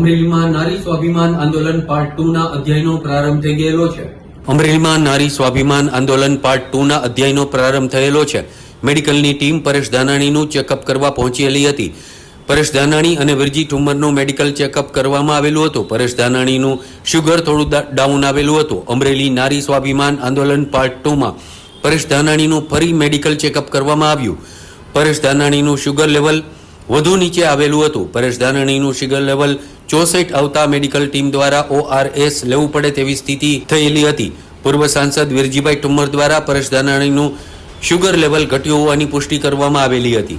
અમરેલીમાં નારી સ્વાભિમાન આંદોલન પાર્ટ ટુ ના અધ્યાયનો પ્રારંભ થઈ ગયેલો છે. અમરેલીમાં નારી સ્વાભિમાન આંદોલન પાર્ટ ટુ ના અધ્યાયનો પ્રારંભ થયેલો છે. મેડિકલની ટીમ પરેશ ધાનાણીનું ચેકઅપ કરવા પહોંચેલી હતી. પરેશ ધાનાણી અને વિરજી ઠુમરનું મેડિકલ ચેકઅપ કરવામાં આવેલું હતું. પરેશ ધાનાણીનું શુગર થોડું ડાઉન આવેલું હતું. અમરેલી નારી સ્વાભિમાન આંદોલન પાર્ટ ટુમાં પરેશ ધાનાણીનું ફરી મેડિકલ ચેકઅપ કરવામાં આવ્યું. પરેશ ધાનાણીનું શુગર લેવલ વધુ નીચે આવેલું હતું. પરેશ ધાનાણીનું શુગર લેવલ ચોસઠ આવતા મેડિકલ ટીમ દ્વારા ઓઆરએસ લેવું પડે તેવી સ્થિતિ થયેલી હતી. પૂર્વ સાંસદ વિરજીભાઈ ઠુમ્મર દ્વારા પરેશ ધાનાણીનું શુગર લેવલ ઘટ્યું હોવાની પુષ્ટિ કરવામાં આવેલી હતી.